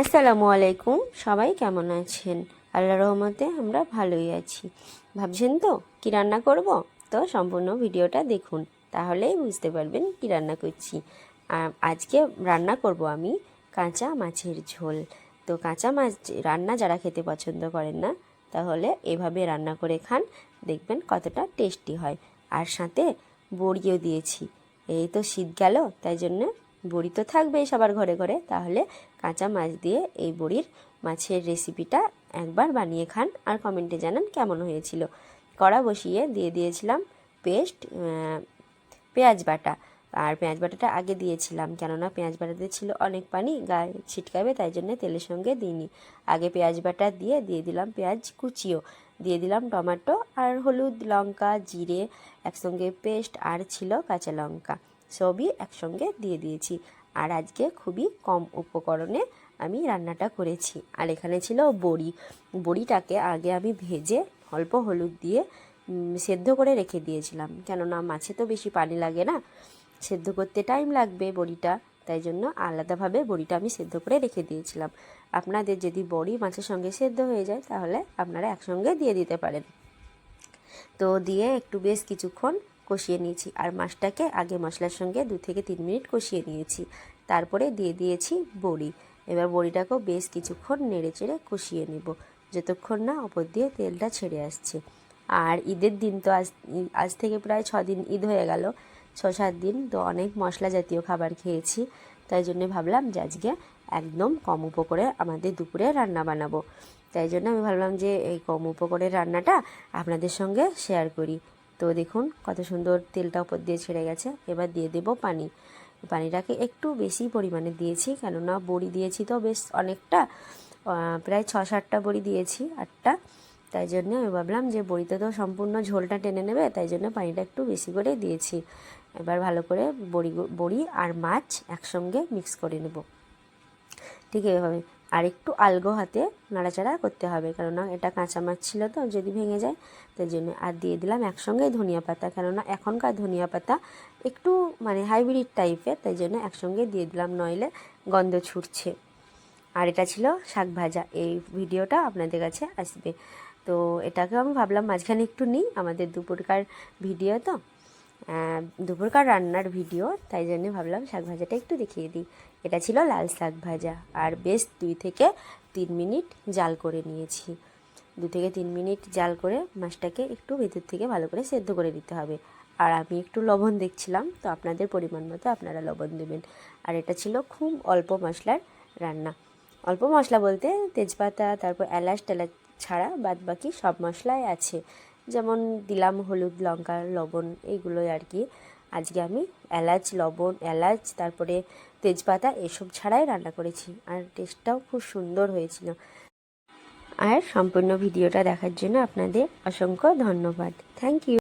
আসসালামু আলাইকুম। সবাই কেমন আছেন? আল্লাহ রহমতে আমরা ভালোই আছি। ভাবছেন তো কী রান্না করব? তো সম্পূর্ণ ভিডিওটা দেখুন, তাহলেই বুঝতে পারবেন কি রান্না করছি। আজকে রান্না করব আমি কাঁচা মাছের ঝোল। তো কাঁচা মাছ রান্না যারা খেতে পছন্দ করেন না, তাহলে এভাবে রান্না করে খান, দেখবেন কতটা টেস্টি হয়। আর সাথে বড়িও দিয়েছি। এই তো শীত গেল, তাই জন্য বড়ি তো থাকবেই সবার ঘরে ঘরে, তাহলে কাঁচা মাছ দিয়ে এই বড়ির মাছের রেসিপিটা একবার বানিয়ে খান আর কমেন্টে জানান কেমন হয়েছিল। কড়া বসিয়ে দিয়ে দিয়েছিলাম পেস্ট পেঁয়াজ বাটা। আর পেঁয়াজ বাটাটা আগে দিয়েছিলাম, কেননা পেঁয়াজ বাটাতে ছিল অনেক পানি, গায়ে ছিটকাবে, তাই জন্য তেলের সঙ্গে দিইনি। আগে পেঁয়াজ বাটা দিয়ে দিয়ে দিলাম পেঁয়াজ কুচিও। দিয়ে দিলাম টমেটো আর হলুদ, লঙ্কা, জিরে, একসঙ্গে পেস্ট আর ছিল কাঁচা লঙ্কা। সবই একসঙ্গে দিয়ে দিয়েছি। আর আজকে খুবই কম উপকরণে আমি রান্নাটা করেছি। আর এখানে ছিল বড়ি। বড়িটাকে আগে আমি ভেজে অল্প হলুদ দিয়ে সেদ্ধ করে রেখে দিয়েছিলাম। কেননা মাছে তো বেশি পানি লাগে না। সেদ্ধ করতে টাইম লাগবে বড়িটা। তাই জন্য আলাদাভাবে বড়িটা আমি সেদ্ধ করে রেখে দিয়েছিলাম। আপনাদের যদি বড়ি মাছের সঙ্গে সেদ্ধ হয়ে যায়, তাহলে আপনারা একসঙ্গে দিয়ে দিতে পারেন। তো দিয়ে একটু বেশ কিছুক্ষণ কষিয়ে নিয়েছি আর মাছটাকে আগে মশলার সঙ্গে দু থেকে তিন মিনিট কষিয়ে নিয়েছি। তারপরে দিয়ে দিয়েছি বড়ি। এবার বড়িটাকেও বেশ কিছুক্ষণ নেড়ে চেড়ে কষিয়ে নেব, যতক্ষণ না ওপর দিয়ে তেলটা ছেড়ে আসছে। আর ঈদের দিন তো আজ আজ থেকে প্রায় ছ দিন ঈদ হয়ে গেল, ছ সাত দিন তো অনেক মশলা জাতীয় খাবার খেয়েছি। তাই জন্য ভাবলাম যে আজকে একদম কম উপকরে আমাদের দুপুরে রান্না বানাবো। তাই জন্য আমি ভাবলাম যে এই কম উপকরের রান্নাটা আপনাদের সঙ্গে শেয়ার করি। তো দেখুন, কত সুন্দর তেলটা উপর দিয়ে ছেড়ে গেছে। এবার দিয়ে দেব পানি। পানিটাকে একটু বেশি পরিমাণে দিয়েছি, কেননা বড়ি দিয়েছি তো বেশ অনেকটা প্রায় ছ সাতটা বড়ি দিয়েছি, আটটা। তাই জন্য আমি ভাবলাম যে বড়িতে তো সম্পূর্ণ ঝোলটা টেনে নেবে, তাই জন্য পানিটা একটু বেশি করে দিয়েছি। এবার ভালো করে বড়ি বড়ি আর মাছ একসঙ্গে মিক্স করে নেব। ঠিক এভাবে আর একটু আলগো হাতে নাড়াচাড়া করতে হবে। কেননা এটা কাঁচা মাছ ছিল তো, যদি ভেঙে যায়, তাই জন্য আর দিয়ে দিলাম একসঙ্গে ধনিয়া পাতা। কেননা এখনকার ধনিয়া পাতা একটু মানে হাইব্রিড টাইপের তাই জন্য একসঙ্গে দিয়ে দিলাম, নইলে গন্ধ ছুটছে। আর এটা ছিল শাক ভাজা। এই ভিডিওটা আপনাদের কাছে আসবে। তো এটাকে আমি ভাবলাম মাঝখানে একটু নিই, আমাদের দুপুরকার ভিডিও তো। দুপুরকার রান্নার ভিডিও তাই জন্য ভাবলাম শাক ভাজাটা একটু দেখিয়ে দিই। এটা ছিল লাল শাক ভাজা, আর বেশ দুই থেকে তিন মিনিট জাল করে নিয়েছি। দু থেকে তিন মিনিট জাল করে মাছটাকে একটু ভেতর থেকে ভালো করে সেদ্ধ করে দিতে হবে। আর আমি একটু লবণ দেখছিলাম, তো আপনাদের পরিমাণ মতো আপনারা লবণ দেবেন। আর এটা ছিল খুব অল্প মশলার রান্না। অল্প মশলা বলতে তেজপাতা, তারপর এলাচ টেলাচ ছাড়া বাদ বাকি সব মশলাই আছে। যেমন দিলাম হলুদ, লঙ্কা, লবণ এইগুলোই আর কি। আজকে আমি এলাচ, লবণ, এলাচ, তারপরে তেজপাতা এসব ছাড়াই রান্না করেছি আর টেস্টটাও খুব সুন্দর হয়েছিল। আর সম্পূর্ণ ভিডিওটা দেখার জন্য আপনাদের অসংখ্য ধন্যবাদ। Thank you